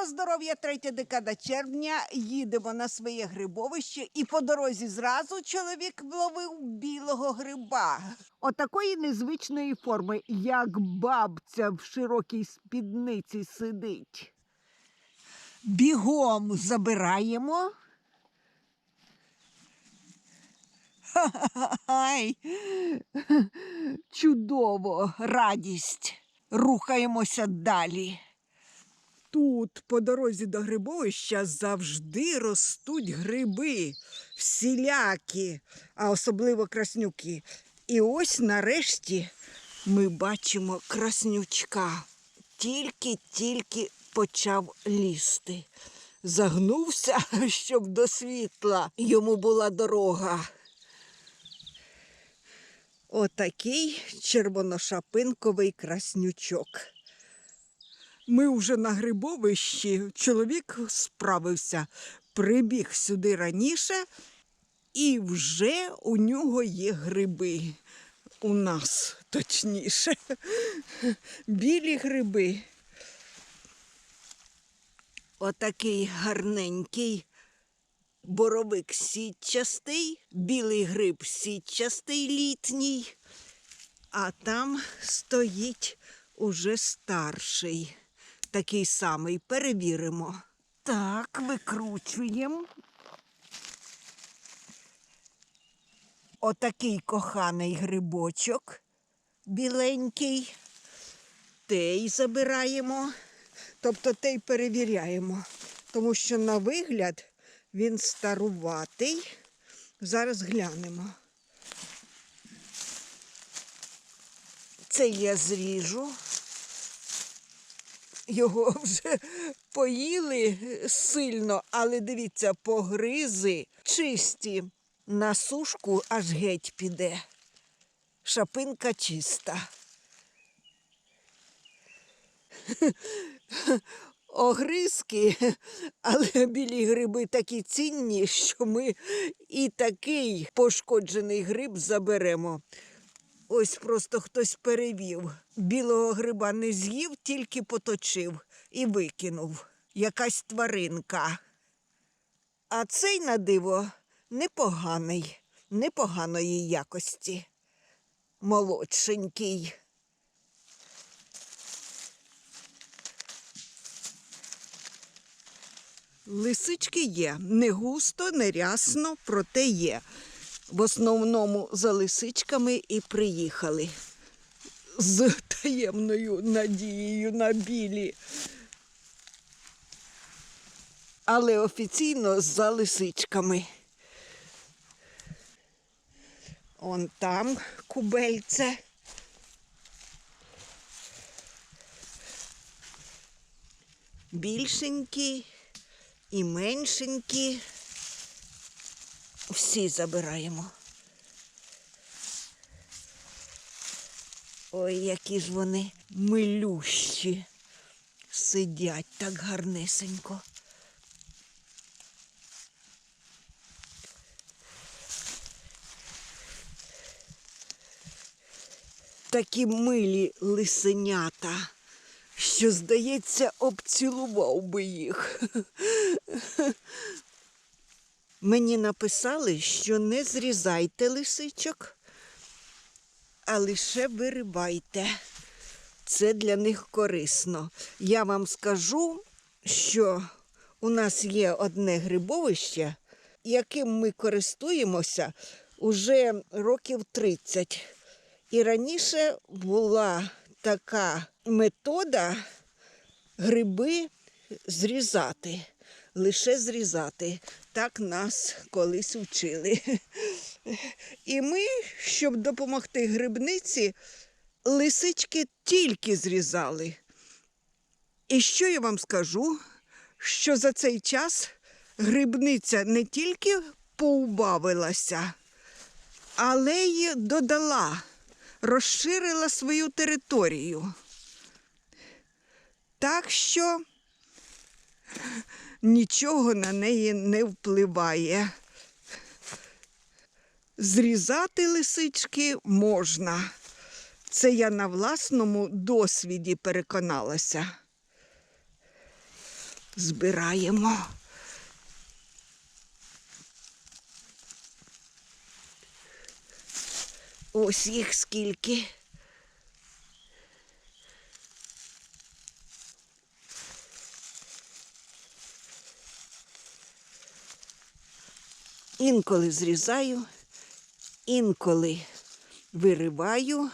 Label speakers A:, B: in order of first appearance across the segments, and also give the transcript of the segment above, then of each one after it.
A: Доброго здоров'я, третя декада червня. Їдемо на своє грибовище, і по дорозі зразу чоловік вловив білого гриба. Отакої незвичної форми, як бабця в широкій спідниці сидить. Бігом забираємо. Ай, чудово, радість. Рухаємося далі. Тут, по дорозі до грибовища, завжди ростуть гриби, всілякі, а особливо краснюки. І ось нарешті ми бачимо краснючка. Тільки-тільки почав лізти. Загнувся, щоб до світла йому була дорога. Отакий червоношапинковий краснючок. Ми вже на грибовищі. Чоловік справився, прибіг сюди раніше, і вже у нього є гриби. У нас точніше. Білі гриби. Отакий гарненький боровик сітчастий, білий гриб сітчастий літній, а там стоїть уже старший, такий самий. Перевіримо. Так, викручуємо. Отакий коханий грибочок біленький. Тей забираємо, тобто тей перевіряємо, тому що на вигляд він старуватий. Зараз глянемо. Це я зріжу. Його вже поїли сильно, але дивіться, погризи чисті. На сушку аж геть піде. Шапинка чиста. Огризки, але білі гриби такі цінні, що ми і такий пошкоджений гриб заберемо. Ось просто хтось перевів. Білого гриба не з'їв, тільки поточив і викинув. Якась тваринка. А цей на диво непоганий, непоганої якості. Молодшенький. Лисички є. Не густо, не рясно, проте є. В основному за лисичками і приїхали з таємною надією на білі. Але офіційно за лисичками. Он там кубельце. Більшенькі і меншенькі. Всі забираємо. Ой, які ж вони милющі. Сидять так гарнесенько. Такі милі лисенята, що, здається, обцілував би їх. Мені написали, що не зрізайте лисичок, а лише виривайте. Це для них корисно. Я вам скажу, що у нас є одне грибовище, яким ми користуємося уже років 30. І раніше була така метода гриби зрізати, лише зрізати. Так нас колись вчили. І ми, щоб допомогти грибниці, лисички тільки зрізали. І що я вам скажу? Що за цей час грибниця не тільки поубавилася, але й додала, розширила свою територію. Так що нічого на неї не впливає. Зрізати лисички можна. Це я на власному досвіді переконалася. Збираємо. Ось їх скільки. Інколи зрізаю, інколи вириваю.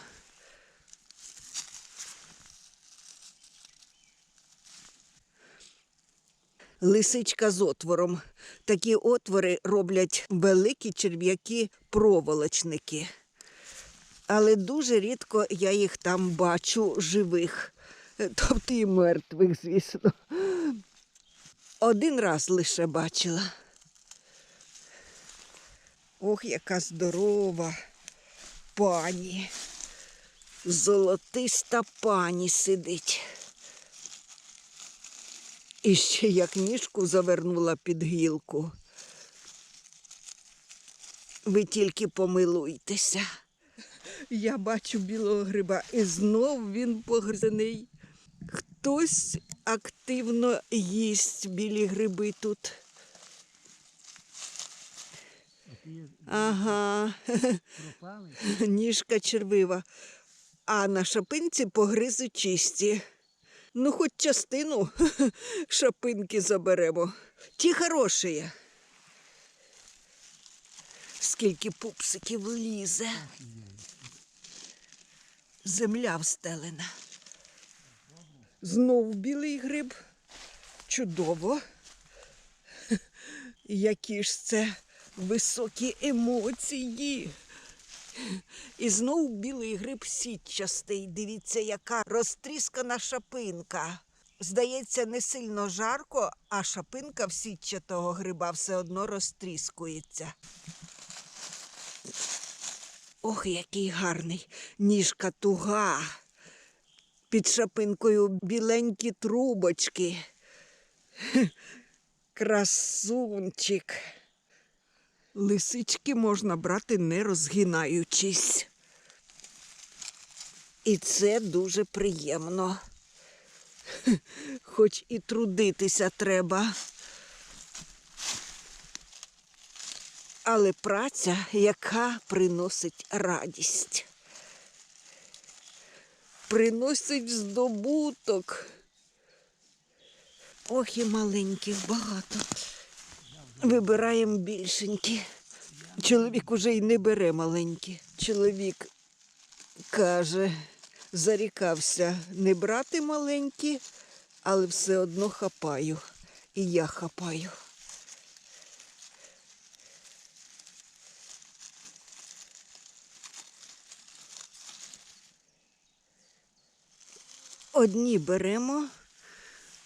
A: Лисичка з отвором. Такі отвори роблять великі черв'яки-проволочники. Але дуже рідко я їх там бачу живих, тобто і мертвих, звісно. Один раз лише бачила. Ох, яка здорова пані. Золотиста пані сидить. І ще як ніжку завернула під гілку. Ви тільки помилуйтеся. Я бачу білого гриба, і знов він погризений. Хтось активно їсть білі гриби тут. Ага, ніжка червива. А на шапинці погризи чисті. Ну, хоч частину шапинки заберемо. Ті хороші. Скільки пупсиків лізе. Земля встелена. Знов білий гриб. Чудово. Які ж це високі емоції. І знов білий гриб сітчастий. Дивіться, яка розтріскана шапинка. Здається, не сильно жарко, а шапинка в сітчатого гриба все одно розтріскується. Ох, який гарний. Ніжка туга. Під шапинкою біленькі трубочки. Красунчик. Лисички можна брати не розгинаючись. І це дуже приємно. Хоч і трудитися треба. Але праця, яка приносить радість. Приносить здобуток. Ох, і маленьких багато. Вибираємо більшенькі. Чоловік уже й не бере маленькі. Чоловік каже, зарікався не брати маленькі, але все одно хапаю. І я хапаю. Одні беремо,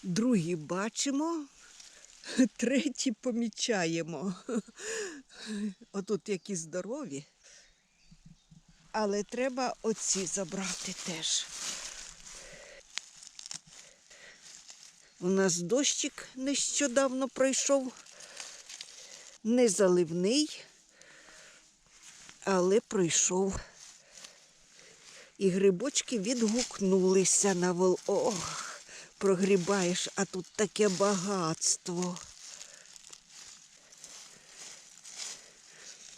A: другі бачимо, треті помічаємо. Отут які здорові. Але треба оці забрати теж. У нас дощик нещодавно пройшов. Не заливний, але пройшов. І грибочки відгукнулися на вол. Ох, прогрібаєш, а тут таке багатство.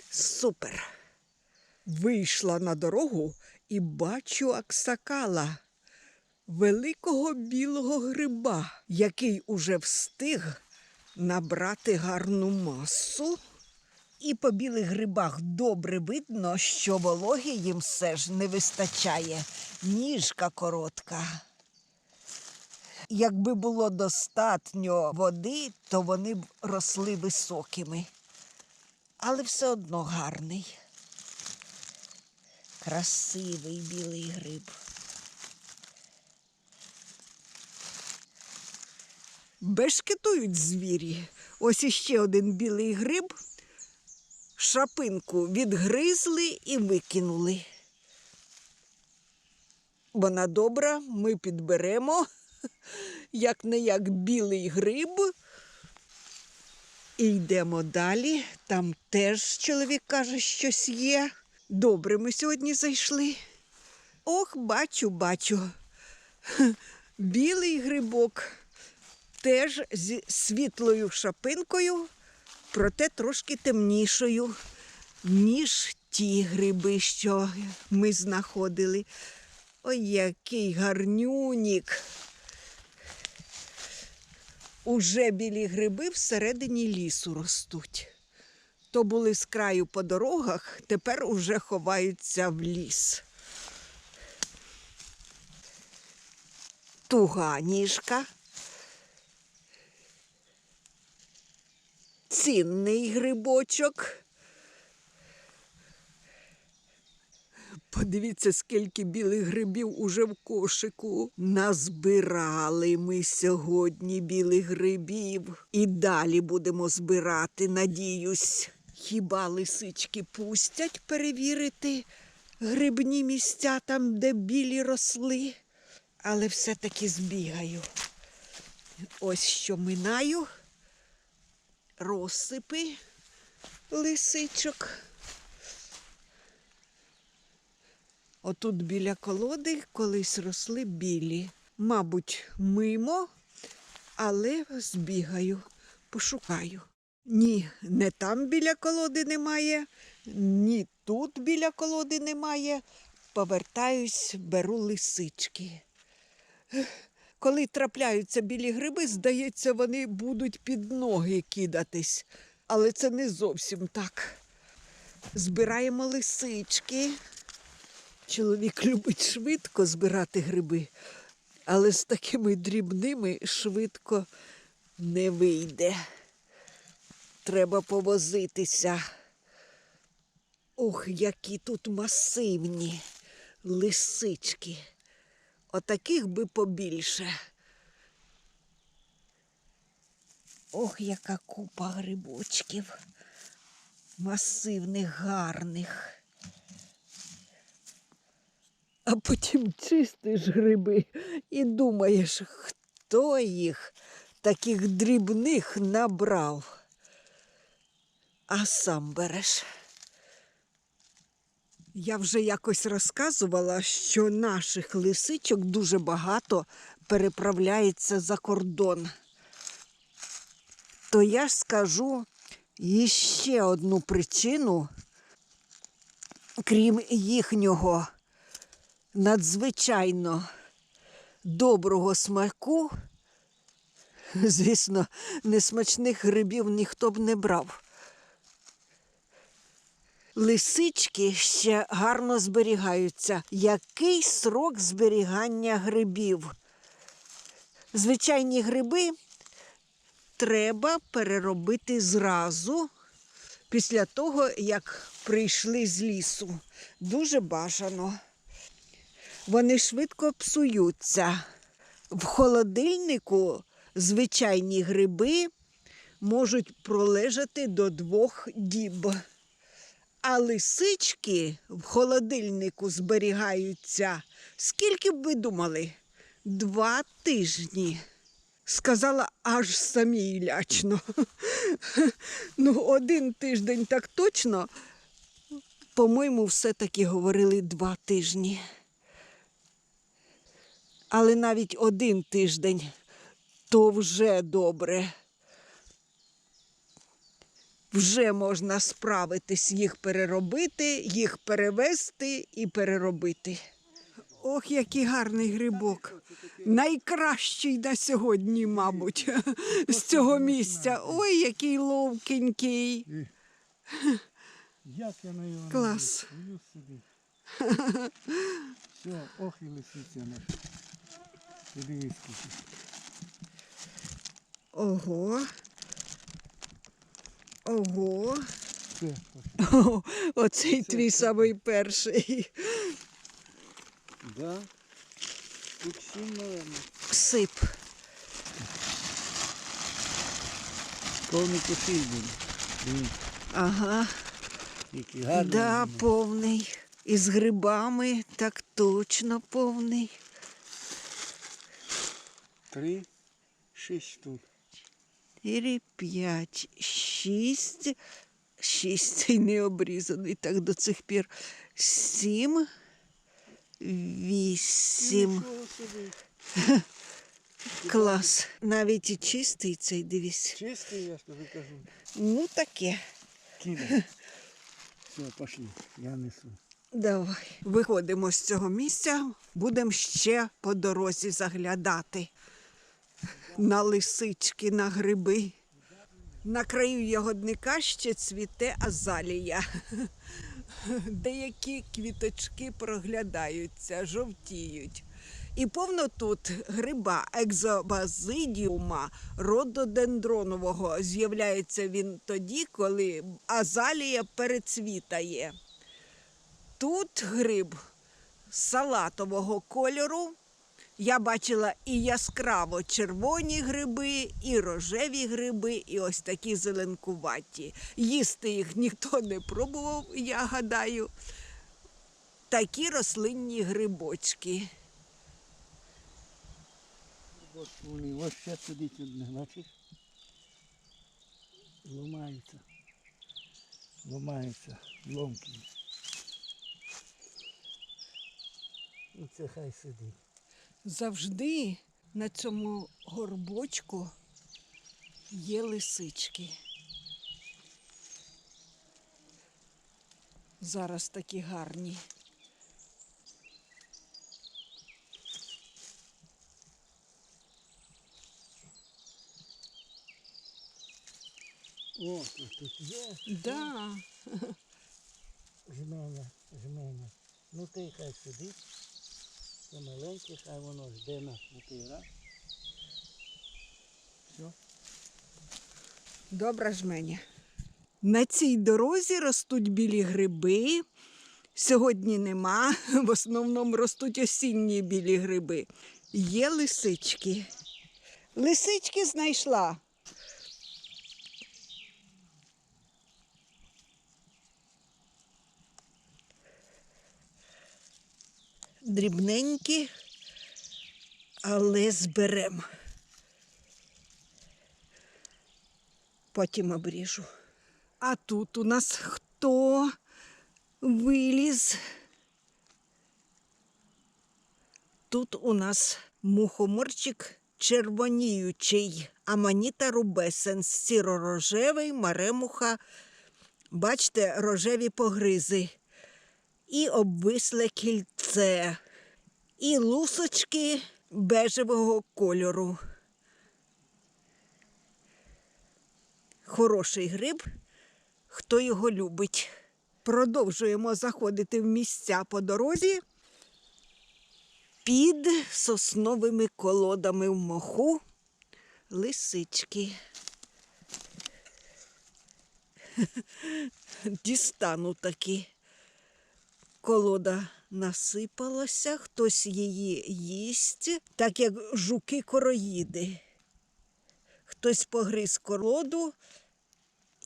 A: Супер. Вийшла на дорогу і бачу аксакала, великого білого гриба, який уже встиг набрати гарну масу. І по білих грибах добре видно, що вологи їм все ж не вистачає. Ніжка коротка. Якби було достатньо води, то вони б росли високими. Але все одно гарний. Красивий білий гриб. Бешкетують звірі. Ось іще один білий гриб. Шапинку відгризли і викинули. Вона добра, ми підберемо, як не як білий гриб. І йдемо далі. Там теж чоловік каже, щось є. Добре, ми сьогодні зайшли. Ох, бачу, бачу. Білий грибок. теж зі світлою шапинкою, проте трошки темнішою, ніж ті гриби, що ми знаходили. Ой, який гарнюнік. Уже білі гриби всередині лісу ростуть. То були з краю по дорогах, тепер уже ховаються в ліс. Туга ніжка. Цінний грибочок. Подивіться, скільки білих грибів уже в кошику. Назбирали ми сьогодні білих грибів. І далі будемо збирати, надіюсь. Хіба лисички пустять перевірити грибні місця там, де білі росли? Але все-таки збігаю. Ось що минаю. Розсипи лисичок. Отут біля колоди колись росли білі. Мабуть, мимо, але збігаю, пошукаю. Ні, не там біля колоди немає, ні тут біля колоди немає. Повертаюсь, беру лисички. Коли трапляються білі гриби, здається, вони будуть під ноги кидатись. Але це не зовсім так. Збираємо лисички. Чоловік любить швидко збирати гриби, але з такими дрібними швидко не вийде. Треба повозитися. Ох, які тут масивні лисички. Отаких би побільше. Ох, яка купа грибочків. Масивних, гарних. А потім чистиш гриби і думаєш, хто їх таких дрібних набрав. А сам береш. Я вже якось розказувала, що наших лисичок дуже багато переправляється за кордон. То я ж скажу іще одну причину, крім їхнього надзвичайно доброго смаку. Звісно, несмачних грибів ніхто б не брав. Лисички ще гарно зберігаються. Який срок зберігання грибів? Звичайні гриби треба переробити зразу після того, як прийшли з лісу. Дуже бажано. Вони швидко псуються. В холодильнику звичайні гриби можуть пролежати до двох діб. А лисички в холодильнику зберігаються. Скільки б ви думали? Два тижні. Сказала аж самій лячно. Ну, один тиждень так точно. По-моєму, все-таки говорили два тижні. Але навіть один тиждень то вже добре. Вже можна справитись, їх переробити, їх перевести і переробити. Ох, який гарний грибок. Найкращий на сьогодні, мабуть, з цього місця. Ой, який ловкенький.
B: Як я на його
A: Клас.
B: Все, ох і лисиця наша. Дивись, скільки.
A: Ого. Ого. О, оцей твій самий перший.
B: Да? Тут сім, мабуть.
A: Сип.
B: Повний буде.
A: Ага.
B: який гарний.
A: Да,
B: він.
A: повний. І з грибами так точно повний.
B: Три, шість штук.
A: Чотири, п'ять, шість. Шість цей не обрізаний так до цих пір. Сім, вісім. Клас. Навіть і чистий цей дивись.
B: Чистий, я ж тобі кажу.
A: Ну таке.
B: Кидай. Все, пошли. Я несу.
A: Давай. Виходимо з цього місця, будемо ще по дорозі заглядати. На лисички, на гриби. На краю ягодника ще цвіте азалія. Деякі квіточки проглядаються, жовтіють. І повно тут гриба екзобазидіума рододендронового. З'являється він тоді, коли азалія перецвітає. Тут гриб салатового кольору. Я бачила і яскраво червоні гриби, і рожеві гриби, і ось такі зеленкуваті. Їсти їх ніхто не пробував, я гадаю. Такі рослинні грибочки.
B: Вони, ось ще сюди сюди, бачиш? Ломаються. Ломаються. Ломки. І це хай сидить.
A: Завжди на цьому горбочку є лисички. Зараз такі гарні.
B: О, тут, є.
A: Да.
B: Жменя, жменя. Ну ти хай сидить. Це маленьке, хай воно жде нас. Ти раз. Все.
A: Добра жменя. На цій дорозі ростуть білі гриби. Сьогодні нема. В основному ростуть осінні білі гриби. Є лисички. Лисички знайшла. Дрібненькі, але зберемо. Потім обріжу. А тут у нас хто виліз? Тут у нас мухоморчик червоніючий, аманіта рубесенс, сіро-рожевий, маремуха. Бачите, рожеві погризи. І обвисле кільце, і лусочки бежевого кольору. Хороший гриб, хто його любить. Продовжуємо заходити в місця по дорозі під сосновими колодами в моху лисички. Дістану таки. Колода насипалася, хтось її їсть, так як жуки короїди. Хтось погриз колоду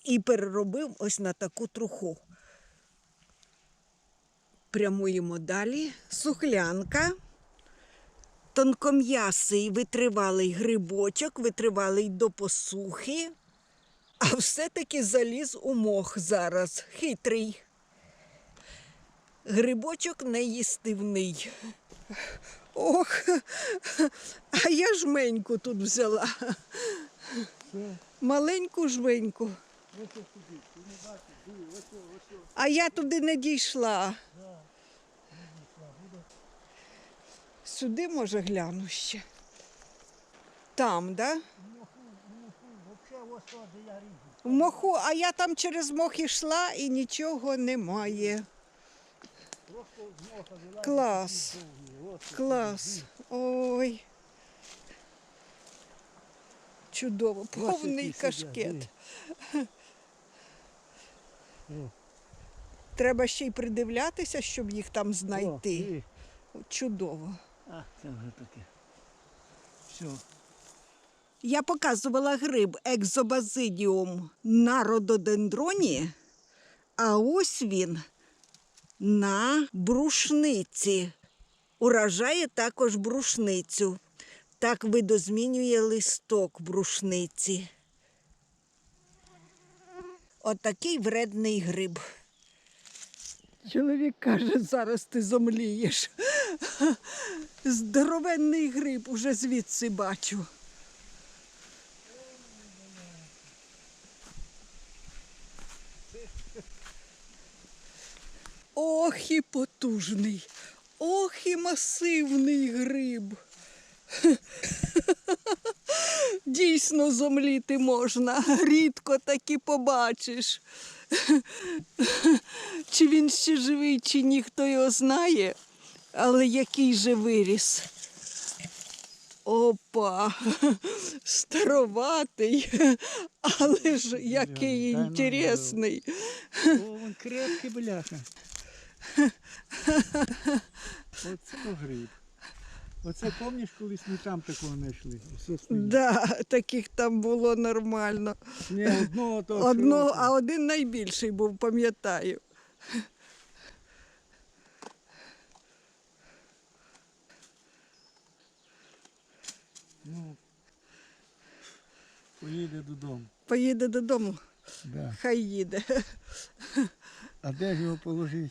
A: і переробив ось на таку труху. Прямуємо далі. Сухлянка. Тонком'ясий витривалий грибочок, витривалий до посухи, а все-таки заліз у мох зараз. Хитрий. Грибочок неїстивний. Ох, а я жменьку тут взяла. Маленьку жменьку. А я туди не дійшла. Сюди, може, гляну ще. Там, да?
B: Я ріжу.
A: В моху, а я там через мох йшла і нічого немає.
B: Просто з моха вилазить.
A: Клас. Клас. Ой. Чудово, повний кашкет. Треба ще й придивлятися, щоб їх там знайти. Чудово.
B: А, це вже таке. Все.
A: Я показувала гриб екзобазидіум на рододендроні, а ось він на брушниці. Уражає також брушницю. Так видозмінює листок брушниці. Отакий вредний гриб. Чоловік каже, зараз ти зомлієш. Здоровенний гриб уже звідси бачу. Ох і потужний, ох і масивний гриб. Дійсно зомліти можна, рідко таки побачиш. Чи він ще живий, чи ні, хто його знає, але який же виріс. Опа, староватий, але ж який інтересний.
B: О, він крепкий бляха. Оце то гриб. Оце пам'ятаєш, колись ми там такого. Все стоїть.
A: Да, таких там було нормально.
B: Ні, одного того
A: Одно, а один найбільший був, пам'ятаю.
B: Ну, поїде додому.
A: Поїде додому,
B: Да.
A: хай їде.
B: А де ж його положити?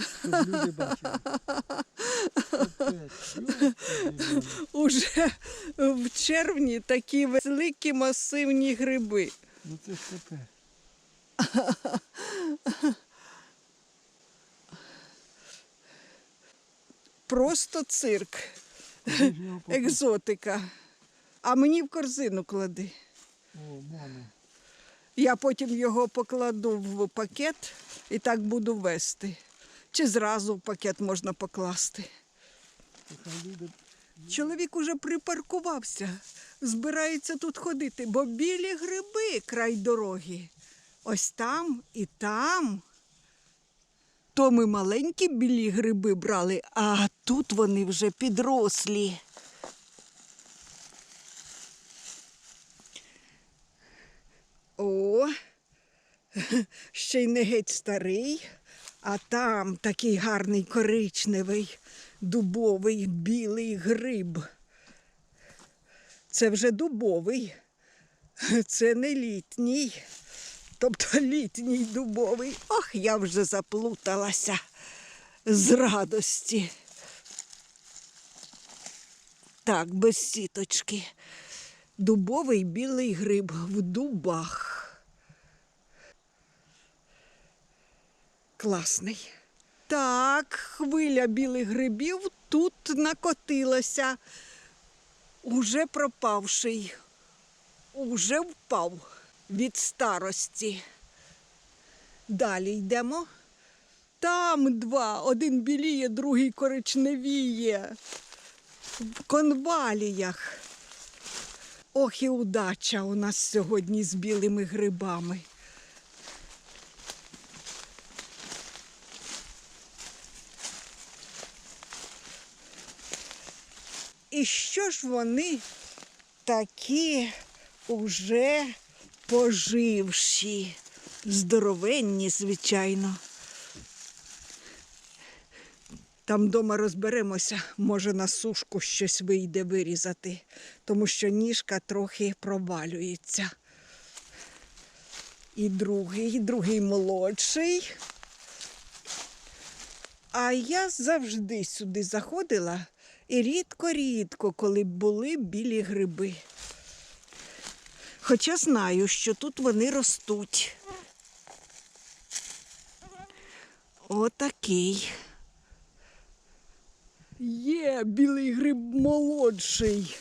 B: Щоб люди бачили.
A: Уже в червні такі великі масивні гриби.
B: Ну це ж капець.
A: Просто цирк, екзотика. А мені в корзину клади.
B: О, моно.
A: Я потім його покладу в пакет і так буду вести. Чи зразу в пакет можна покласти. Чоловік уже припаркувався, збирається тут ходити, бо білі гриби край дороги. Ось там і там. То ми маленькі білі гриби брали, а тут вони вже підрослі. О, ще й не геть старий, а там такий гарний коричневий, дубовий білий гриб. Це вже дубовий, це не літній, тобто літній дубовий. Ох, я вже заплуталася з радості. Так, без сіточки. Дубовий білий гриб в дубах. Класний. Так, хвиля білих грибів тут накотилася. Уже пропавший, уже впав від старості. Далі йдемо. Там два, один біліє, другий коричневіє. В конваліях. Ох, і удача у нас сьогодні з білими грибами. І що ж вони такі уже поживші, здоровенні, звичайно. Там вдома розберемося, може на сушку щось вийде вирізати, тому що ніжка трохи провалюється. І другий, другий молодший. А я завжди сюди заходила і рідко-рідко, коли були білі гриби. Хоча знаю, що тут вони ростуть. Отакий. Є білий гриб молодший.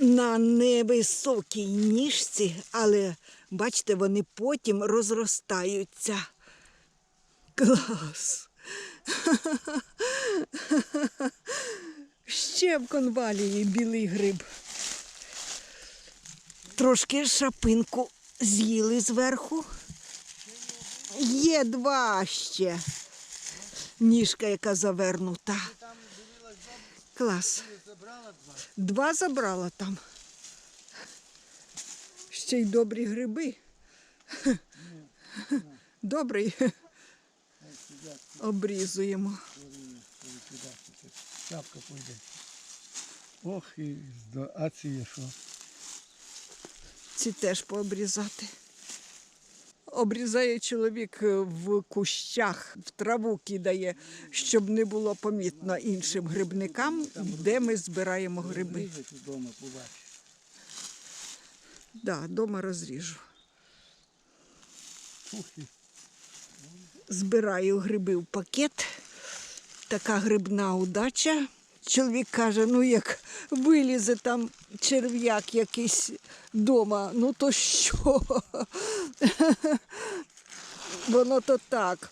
A: На невисокій ніжці, але бачите, вони потім розростаються. Клас. Ще в конвалії білий гриб. Трошки шапинку з'їли зверху. Є два ще. Ніжка, яка завернута. Клас. Два забрала там. Ще й добрі гриби. Добрий. Обрізуємо.
B: Шапка пойде. Ох, і а ці є що?
A: Ці теж пообрізати. обрізає чоловік е, в кущах, в траву кидає, щоб не було помітно іншим грибникам, де ми збираємо гриби.
B: Вдома, побачиш.
A: Да, дома розріжу.
B: Ух.
A: Збираю гриби в пакет. Така грибна удача. Чоловік каже: ну як вилізе там черв'як якийсь дома, ну то що? Воно то так.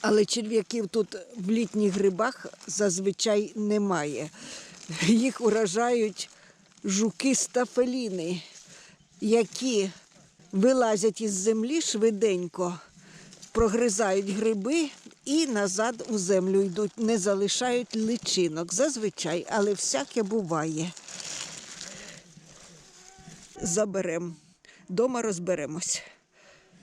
A: Але черв'яків тут в літніх грибах зазвичай немає. Їх уражають жуки стафеліни, які вилазять із землі швиденько, прогризають гриби і назад у землю йдуть, не залишають личинок. Зазвичай, але всяке буває. Заберемо. Дома розберемось.